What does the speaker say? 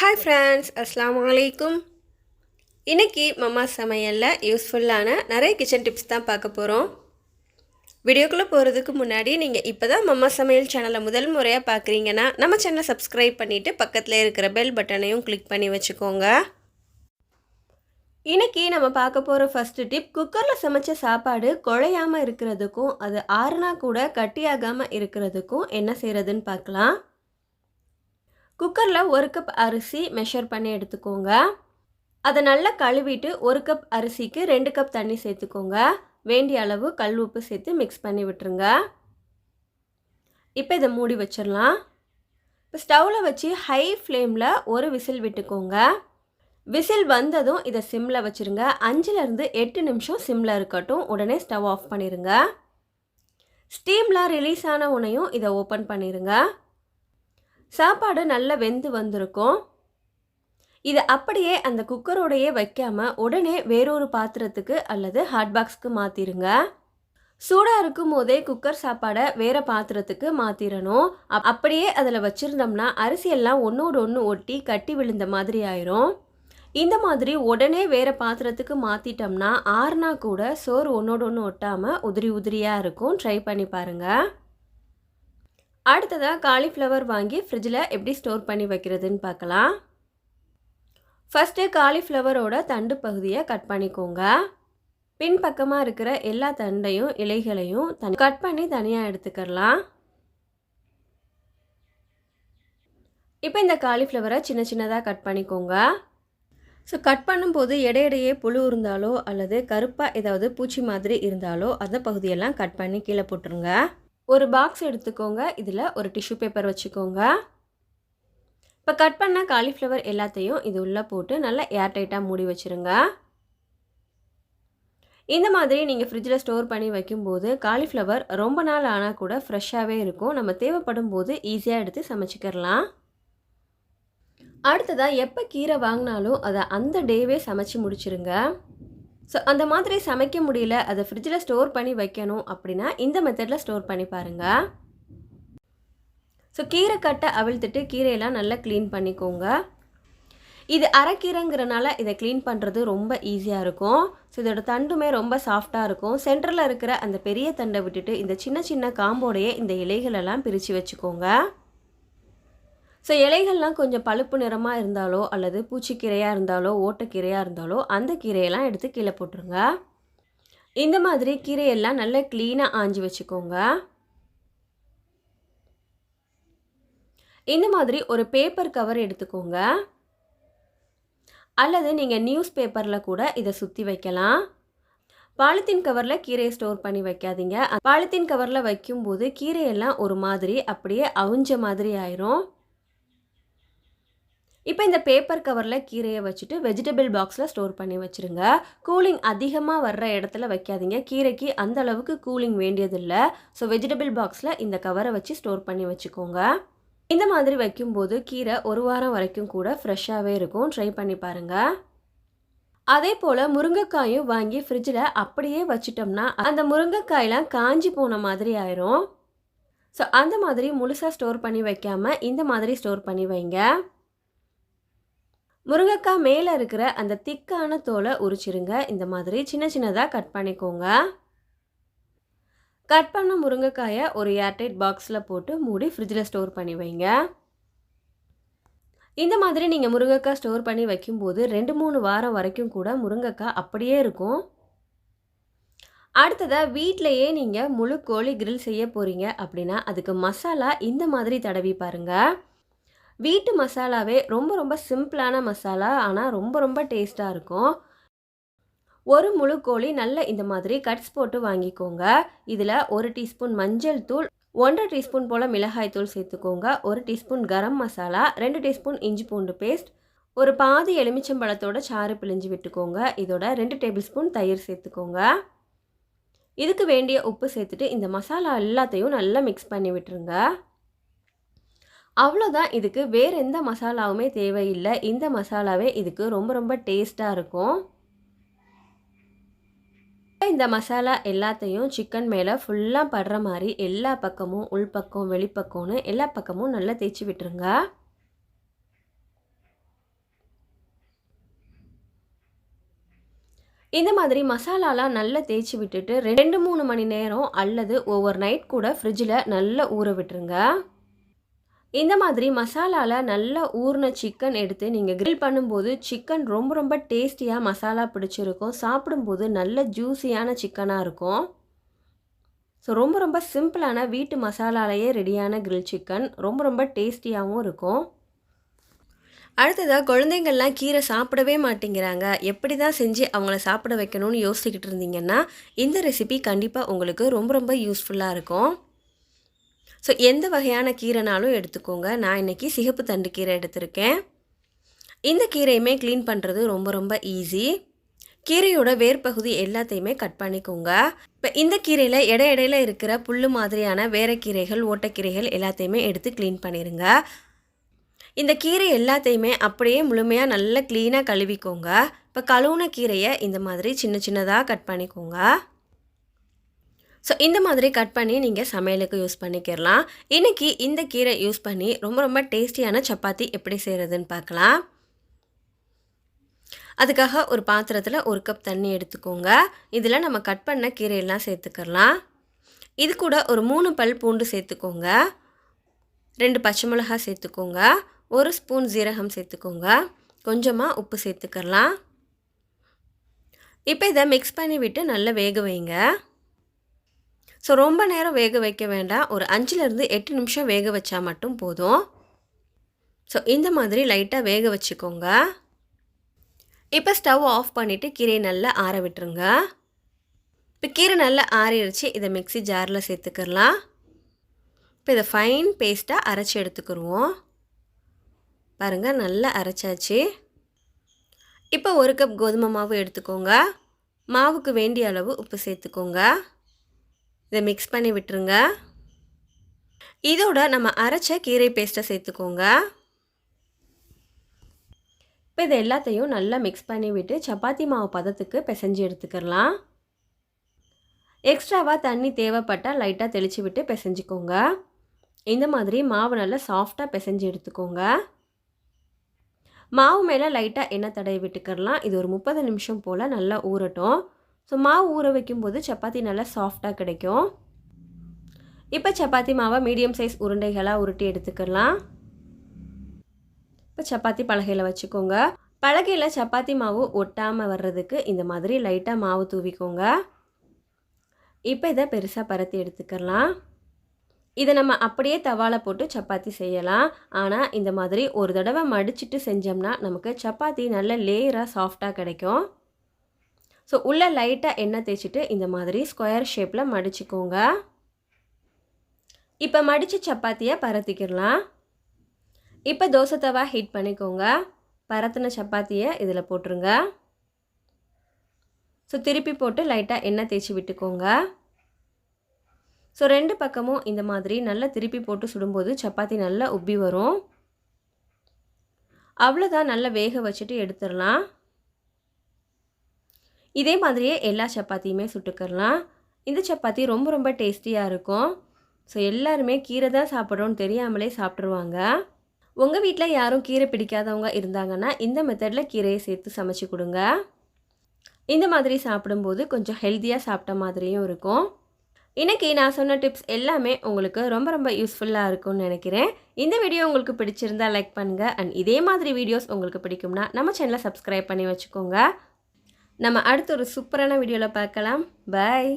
Hi friends அஸ்லாம் வலைக்கும் இன்றைக்கி மம்மா சமையலில் யூஸ்ஃபுல்லான நிறைய கிச்சன் டிப்ஸ் தான் பார்க்க போகிறோம் வீடியோக்குள்ளே போகிறதுக்கு முன்னாடி நீங்கள் இப்போ தான் மம்மா சமையல் சேனலை முதல் முறையாக பார்க்குறீங்கன்னா நம்ம சேனலை சப்ஸ்கிரைப் பண்ணிவிட்டு பக்கத்தில் இருக்கிற பெல் பட்டனையும் கிளிக் பண்ணி வச்சுக்கோங்க. இன்றைக்கி நம்ம பார்க்க போகிற ஃபஸ்ட்டு டிப் குக்கரில் சமைச்ச சாப்பாடு குழையாமல் இருக்கிறதுக்கும் அது ஆறுனா கூட கட்டியாகாமல் இருக்கிறதுக்கும் என்ன செய்கிறதுன்னு பார்க்கலாம். குக்கரில் ஒரு கப் அரிசி மெஷர் பண்ணி எடுத்துக்கோங்க. அதை நல்லா கழுவிட்டு ஒரு கப் அரிசிக்கு ரெண்டு கப் தண்ணி சேர்த்துக்கோங்க. வேண்டிய அளவு கல் உப்பு சேர்த்து மிக்ஸ் பண்ணி விட்டுருங்க. இப்போ இதை மூடி வச்சிடலாம் இப்போ ஸ்டவ்வில் வச்சு ஹை ஃப்ளேமில் ஒரு விசில் விட்டுக்கோங்க. விசில் வந்ததும் இதை சிம்மில் வச்சுருங்க. அஞ்சுலேருந்து எட்டு நிமிஷம் சிம்மில் இருக்கட்டும். உடனே ஸ்டவ் ஆஃப் பண்ணிடுங்க ஸ்டீமில் ரிலீஸ் ஆன உடனேயும் இதை ஓப்பன் பண்ணிடுங்க சாப்பாடு நல்லா வெந்து வந்திருக்கும். இதை அப்படியே அந்த குக்கரோடையே வைக்காமல் உடனே வேறொரு பாத்திரத்துக்கு அல்லது ஹாட் பாக்ஸ்க்கு மாற்றிடுங்க சூடாக இருக்கும் போதே குக்கர் சாப்பாடை வேறு பாத்திரத்துக்கு மாற்றிடணும் அப்படியே அதில் வச்சுருந்தோம்னா அரிசியெல்லாம் ஒன்றோடு ஒன்று ஒட்டி கட்டி விழுந்த மாதிரி ஆயிரும். இந்த மாதிரி உடனே வேறு பாத்திரத்துக்கு மாற்றிட்டோம்னா ஆறுனா கூட சோறு ஒன்றோடு ஒன்று ஒட்டாமல் உதிரி உதிரியாக இருக்கும். ட்ரை பண்ணி பாருங்கள் அடுத்ததாக காலிஃப்ளவர் வாங்கி ஃப்ரிட்ஜில் எப்படி ஸ்டோர் பண்ணி வைக்கிறதுன்னு பார்க்கலாம். ஃபஸ்ட்டு காலிஃப்ளவரோட தண்டு பகுதியை கட் பண்ணிக்கோங்க. பின்பக்கமாக இருக்கிற எல்லா தண்டையும் இலைகளையும் தனி கட் பண்ணி தனியாக எடுத்துக்கலாம். இப்போ இந்த காலிஃப்ளவரை சின்ன சின்னதாக கட் பண்ணிக்கோங்க. ஸோ கட் பண்ணும்போது இடையிடையே புழு இருந்தாலோ அல்லது கருப்பாக ஏதாவது பூச்சி மாதிரி இருந்தாலோ அந்த பகுதியெல்லாம் கட் பண்ணி கீழே போட்டுருங்க. ஒரு பாக்ஸ் எடுத்துக்கோங்க. இதில் ஒரு டிஷ்யூ பேப்பர் வச்சுக்கோங்க. இப்போ கட் பண்ண காலிஃப்ளவர் எல்லாத்தையும் இது உள்ளே போட்டு நல்லா ஏர்டைட்டாக மூடி வச்சுருங்க. இந்த மாதிரி நீங்கள் ஃப்ரிட்ஜில் ஸ்டோர் பண்ணி வைக்கும்போது காலிஃப்ளவர் ரொம்ப நாள் ஆனால் கூட ஃப்ரெஷ்ஷாகவே இருக்கும். நம்ம தேவைப்படும் போது ஈஸியாக எடுத்து சமைச்சிக்கிறலாம். அடுத்ததாக எப்போ கீரை வாங்கினாலும் அதை அந்த டேவே சமைச்சு முடிச்சிருங்க. ஸோ அந்த மாதிரி சமைக்க முடியல. அதை ஃப்ரிட்ஜில் ஸ்டோர் பண்ணி வைக்கணும் அப்படின்னா இந்த மெத்தடில் ஸ்டோர் பண்ணி பாருங்கள் ஸோ கீரை கட்டை அவிழ்த்துட்டு கீரையெல்லாம் நல்லா க்ளீன் பண்ணிக்கோங்க. இது அரைக்கீரைங்கிறனால இதை க்ளீன் பண்ணுறது ரொம்ப ஈஸியாக இருக்கும். ஸோ இதோட தண்டுமே ரொம்ப சாஃப்டாக இருக்கும். சென்டரில் இருக்கிற அந்த பெரிய தண்டை விட்டுட்டு இந்த சின்ன சின்ன காம்போடையே இந்த இலைகளெல்லாம் பிரித்து வச்சுக்கோங்க. ஸோ இலைகள்லாம் கொஞ்சம் பழுப்பு நிறமாக இருந்தாலோ அல்லது பூச்சிக்கீரையாக இருந்தாலோ ஓட்டக்கீரையாக இருந்தாலோ அந்த கீரையெல்லாம் எடுத்து கீழே போட்டுருங்க. இந்த மாதிரி கீரையெல்லாம் நல்லா க்ளீனாக ஆஞ்சி வச்சுக்கோங்க. இந்த மாதிரி ஒரு பேப்பர் கவர் எடுத்துக்கோங்க. அல்லது நீங்கள் நியூஸ் பேப்பரில் கூட இதை சுற்றி வைக்கலாம். பாலித்தீன் கவரில் கீரையை ஸ்டோர் பண்ணி வைக்காதீங்க. பாலித்தீன் கவரில் வைக்கும்போது கீரையெல்லாம் ஒரு மாதிரி அப்படியே அவிஞ்ச மாதிரி ஆயிரும். இப்போ இந்த பேப்பர் கவரில் கீரையை வச்சுட்டு வெஜிடபிள் பாக்ஸில் ஸ்டோர் பண்ணி வச்சுருங்க. கூலிங் அதிகமாக வர்ற இடத்துல வைக்காதீங்க. கீரைக்கு அந்த அளவுக்கு கூலிங் வேண்டியதில்லை. ஸோ வெஜிடபிள் பாக்ஸில் இந்த கவரை வச்சு ஸ்டோர் பண்ணி வச்சுக்கோங்க. இந்த மாதிரி வைக்கும்போது கீரை ஒரு வாரம் வரைக்கும் கூட ஃப்ரெஷ்ஷாகவே இருக்கும். ட்ரை பண்ணி பாருங்கள் அதே போல் முருங்கைக்காயும் வாங்கி ஃப்ரிட்ஜில் அப்படியே வச்சிட்டோம்னா அந்த முருங்கைக்காயெலாம் காஞ்சி போன மாதிரி ஆயிரும். ஸோ அந்த மாதிரி முழுசாக ஸ்டோர் பண்ணி வைக்காமல் இந்த மாதிரி ஸ்டோர் பண்ணி வைங்க. முருங்கைக்காய் மேலே இருக்கிற அந்த திக்கான தோலை உரிச்சிருங்க. இந்த மாதிரி சின்ன சின்னதாக கட் பண்ணிக்கோங்க. கட் பண்ண முருங்கைக்காயை ஒரு ஏர்டைட் பாக்ஸில் போட்டு மூடி ஃப்ரிட்ஜில் ஸ்டோர் பண்ணி வைங்க. இந்த மாதிரி நீங்கள் முருங்கைக்காய் ஸ்டோர் பண்ணி வைக்கும்போது ரெண்டு மூணு வாரம் வரைக்கும் கூட முருங்கைக்காய் அப்படியே இருக்கும். அடுத்ததாக வீட்டிலையே நீங்கள் முழு கோழி கிரில் செய்ய போகிறீங்க அப்படின்னா அதுக்கு மசாலா இந்த மாதிரி தடவி பாருங்கள் வீட்டு மசாலாவே ரொம்ப ரொம்ப சிம்பிளான மசாலா ஆனால் ரொம்ப ரொம்ப டேஸ்ட்டாக இருக்கும். ஒரு முழு கோழி நல்ல இந்த மாதிரி கட்ஸ் போட்டு வாங்கிக்கோங்க. இதில் ஒரு டீஸ்பூன் மஞ்சள் தூள் ஒன்றரை டீஸ்பூன் போல் மிளகாய் தூள் சேர்த்துக்கோங்க. ஒரு டீஸ்பூன் கரம் மசாலா ரெண்டு டீஸ்பூன் இஞ்சி பூண்டு பேஸ்ட் ஒரு பாதி எலுமிச்சம்பழத்தோட சாறு பிழிஞ்சு விட்டுக்கோங்க. இதோட ரெண்டு டேபிள் ஸ்பூன் தயிர் சேர்த்துக்கோங்க. இதுக்கு வேண்டிய உப்பு சேர்த்துட்டு இந்த மசாலா எல்லாத்தையும் நல்லா மிக்ஸ் பண்ணி விட்டுருங்க. அவ்வளோதான் இதுக்கு வேறு எந்த மசாலாவுமே தேவையில்லை. இந்த மசாலாவே இதுக்கு ரொம்ப ரொம்ப டேஸ்ட்டாக இருக்கும். இந்த மசாலா எல்லாத்தையும் சிக்கன் மேலே ஃபுல்லாக படுற மாதிரி எல்லா பக்கமும் உள்பக்கம் வெளிப்பக்கம்னு எல்லா பக்கமும் நல்லா தேய்ச்சி விட்டுருங்க. இந்த மாதிரி மசாலாலாம் நல்லா தேய்ச்சி விட்டுட்டு ரெண்டு மூணு மணி நேரம் அல்லது ஒவ்வொரு நைட் கூட ஃப்ரிட்ஜில் நல்லா ஊற விட்டுருங்க. இந்த மாதிரி மசாலாவில் நல்லா ஊறின சிக்கன் எடுத்து நீங்கள் கிரில் பண்ணும்போது சிக்கன் ரொம்ப ரொம்ப டேஸ்டியாக மசாலா பிடிச்சிருக்கும். சாப்பிடும்போது நல்ல ஜூஸியான சிக்கனாக இருக்கும். ஸோ ரொம்ப ரொம்ப சிம்பிளான வீட்டு மசாலாலேயே ரெடியான கிரில் சிக்கன் ரொம்ப ரொம்ப டேஸ்டியாகவும் இருக்கும். அடுத்ததாக குழந்தைங்கள்லாம் கீரை சாப்பிடவே மாட்டேங்கிறாங்க. எப்படி தான் செஞ்சு அவங்கள சாப்பிட வைக்கணும்னு யோசிச்சுக்கிட்டு இருந்தீங்கன்னா இந்த ரெசிபி கண்டிப்பாக உங்களுக்கு ரொம்ப ரொம்ப யூஸ்ஃபுல்லாக இருக்கும். ஸோ எந்த வகையான கீரைனாலும் எடுத்துக்கோங்க. நான் இன்றைக்கி சிகப்பு தண்டு கீரை எடுத்திருக்கேன். இந்த கீரையுமே க்ளீன் பண்ணுறது ரொம்ப ரொம்ப ஈஸி கீரையோட வேர்பகுதி எல்லாத்தையுமே கட் பண்ணிக்கோங்க. இப்போ இந்த கீரையில் இட இடையில இருக்கிற புல் மாதிரியான வேற கீரைகள் ஓட்டக்கீரைகள் எல்லாத்தையுமே எடுத்து க்ளீன் பண்ணிடுங்க இந்த கீரை எல்லாத்தையுமே அப்படியே முழுமையாக நல்லா க்ளீனாக கழுவிக்கோங்க. இப்போ கழுவுன கீரையை இந்த மாதிரி சின்ன சின்னதாக கட் பண்ணிக்கோங்க. ஸோ இந்த மாதிரி கட் பண்ணி நீங்கள் சமையலுக்கு யூஸ் பண்ணிக்கிறலாம் இன்றைக்கி இந்த கீரை யூஸ் பண்ணி ரொம்ப ரொம்ப டேஸ்டியான சப்பாத்தி எப்படி செய்கிறதுன்னு பார்க்கலாம். அதுக்காக ஒரு பாத்திரத்தில் ஒரு கப் தண்ணி எடுத்துக்கோங்க. இதில் நம்ம கட் பண்ண கீரையெல்லாம் சேர்த்துக்கலாம் இது கூட ஒரு மூணு பல் பூண்டு சேர்த்துக்கோங்க. ரெண்டு பச்சை மிளகாய் சேர்த்துக்கோங்க. ஒரு ஸ்பூன் ஜீரகம் சேர்த்துக்கோங்க. கொஞ்சமாக உப்பு சேர்த்துக்கலாம் இப்போ இதை மிக்ஸ் பண்ணி விட்டு நல்லா வேக வைங்க. ஸோ ரொம்ப நேரம் வேக வைக்க வேண்டாம். ஒரு அஞ்சுலேருந்து எட்டு நிமிஷம் வேக வச்சா மட்டும் போதும். ஸோ இந்த மாதிரி லைட்டாக வேக வச்சுக்கோங்க. இப்போ ஸ்டவ் ஆஃப் பண்ணிவிட்டு கீரையை நல்லா ஆற விட்டுருங்க. இப்போ கீரை நல்லா ஆறிடுச்சு. இதை மிக்ஸி ஜாரில் சேர்த்துக்கிறலாம் இப்போ இதை ஃபைன் பேஸ்ட்டாக அரைச்சி எடுத்துக்கிடுவோம் பாருங்கள் நல்லா அரைச்சாச்சு. இப்போ ஒரு கப் கோதுமை மாவு எடுத்துக்கோங்க. மாவுக்கு வேண்டிய அளவு உப்பு சேர்த்துக்கோங்க. இதை மிக்ஸ் பண்ணி விட்டுருங்க. இதோட நம்ம அரைச்ச கீரை பேஸ்ட்டை சேர்த்துக்கோங்க. இப்போ இது எல்லாத்தையும் நல்லா மிக்ஸ் பண்ணி விட்டு சப்பாத்தி மாவு பதத்துக்கு பிசைஞ்சு எடுத்துக்கலாம் எக்ஸ்ட்ராவாக தண்ணி தேவைப்பட்டால் லைட்டாக தெளித்து விட்டு பிசைஞ்சிக்கோங்க. இந்த மாதிரி மாவு நல்லா சாஃப்டாக பிசைஞ்சு எடுத்துக்கோங்க. மாவு மேலே லைட்டாக எண்ணெய் தடவி விட்டுக்கிறலாம். இது ஒரு முப்பது நிமிஷம் போல் நல்லா ஊறட்டும். ஸோ மாவு ஊற வைக்கும்போது சப்பாத்தி நல்லா சாஃப்டாக கிடைக்கும். இப்போ சப்பாத்தி மாவை மீடியம் சைஸ் உருண்டைகளாக உருட்டி எடுத்துக்கலாம். இப்போ சப்பாத்தி பலகையில் வச்சுக்கோங்க. பலகையில் சப்பாத்தி மாவு ஒட்டாமல் வர்றதுக்கு இந்த மாதிரி லைட்டாக மாவு தூவிக்கோங்க. இப்போ இதை பெருசாக பரத்தி எடுத்துக்கலாம். இதை நம்ம அப்படியே தவால போட்டு சப்பாத்தி செய்யலாம். ஆனால் இந்த மாதிரி ஒரு தடவை மடிச்சிட்டு செஞ்சோம்னா நமக்கு சப்பாத்தி நல்ல லேயராக சாஃப்டாக கிடைக்கும். ஸோ உள்ளே லைட்டாக எண்ணெய் தேய்ச்சிட்டு இந்த மாதிரி ஸ்கொயர் ஷேப்பில் மடிச்சுக்கோங்க. இப்போ மடித்த சப்பாத்தியை பரத்திக்கிடலாம். இப்போ தோசை தவா ஹீட் பண்ணிக்கோங்க. பரத்தின சப்பாத்தியை இதில் போட்டுருங்க. ஸோ திருப்பி போட்டு லைட்டாக எண்ணெய் தேய்ச்சி விட்டுக்கோங்க. ஸோ ரெண்டு பக்கமும் இந்த மாதிரி நல்லா திருப்பி போட்டு சுடும்போது சப்பாத்தி நல்லா உப்பி வரும். அவ்வளோதான் நல்லா வேக வச்சுட்டு எடுத்துடலாம். இதே மாதிரியே எல்லா சப்பாத்தியுமே சுட்டுக்கரலாம் இந்த சப்பாத்தி ரொம்ப ரொம்ப டேஸ்டியாக இருக்கும். ஸோ எல்லாருமே கீரை தான் சாப்பிட்றோன்னு தெரியாமலே சாப்பிட்ருவாங்க உங்கள் வீட்டில் யாரும் கீரை பிடிக்காதவங்க இருந்தாங்கன்னா இந்த மெத்தடில் கீரையை சேர்த்து சமைச்சு கொடுங்க. இந்த மாதிரி சாப்பிடும்போது கொஞ்சம் ஹெல்த்தியாக சாப்பிட்ட மாதிரியும் இருக்கும். இன்றைக்கி நான் சொன்ன டிப்ஸ் எல்லாமே உங்களுக்கு ரொம்ப ரொம்ப யூஸ்ஃபுல்லாக இருக்கும்னு நினைக்கிறேன். இந்த வீடியோ உங்களுக்கு பிடிச்சிருந்தா லைக் பண்ணுங்கள் அண்ட் இதே மாதிரி வீடியோஸ் உங்களுக்கு பிடிக்கும்னா நம்ம சேனலை சப்ஸ்கிரைப் பண்ணி வச்சுக்கோங்க. நம்ம அடுத்த ஒரு சூப்பரான வீடியோவில் பார்க்கலாம். பாய்